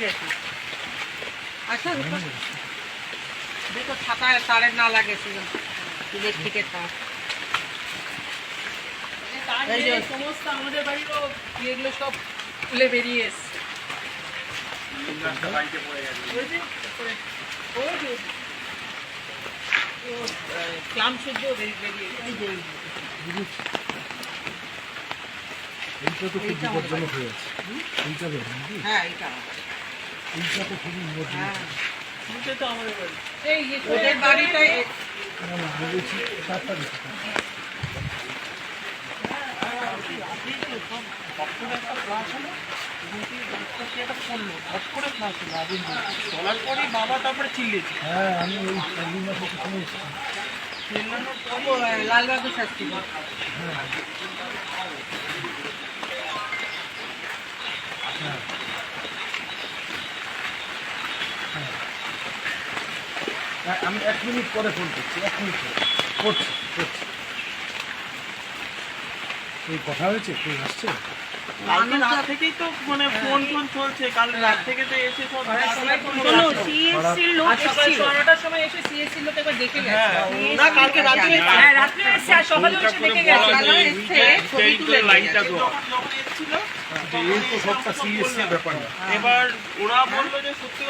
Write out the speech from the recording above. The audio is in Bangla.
গেছে। আচ্ছা দেখো ছাতায় তারের না লাগে ইলেকট্রিকের তার তার এই যে- এই সমস্ত আমাদের বাড়িরও এগুলো সব খুলে বেরিয়ে এসছে। ক্লাম শুদ্ধ বেরিয়ে বেরিয়ে গেছে। এইটা তো খুব বিপজ্জনক হয়ে আছে। এইটা হ্যাঁ এটা এইটা তো খুবই বিপজ্জনক। হ্যাঁ। তো আমাদের বাড়ি এই ওদের বাড়িটাই না না বলেছি চারটা হ্যাঁ আমি ওই লালবাবুর শাস্তি হ্যাঁ, আমি এক মিনিট পরে ফোন করছি এক মিনিট করছি করছি। এই কথা হয়েছে? কেউ আসছে? কালকে রাত থেকেই তো মানে ফোন ফোন চলছে কাল রাত থেকে তো এসে সব শোনো লোক সকাল এসেছিল সাড়ে নটার সময় এসে সিএসসির লোক একবার দেখে হ্যাঁ গেছে না কালকে রাতে হ্যাঁ রাত্রে এসে আর সকালে এসে দেখে গেছে। সকালে এসে ছবি তুলে লাইনটা এই তো সবটা ব্যাপার এবার ওরা বলল যে সত্যি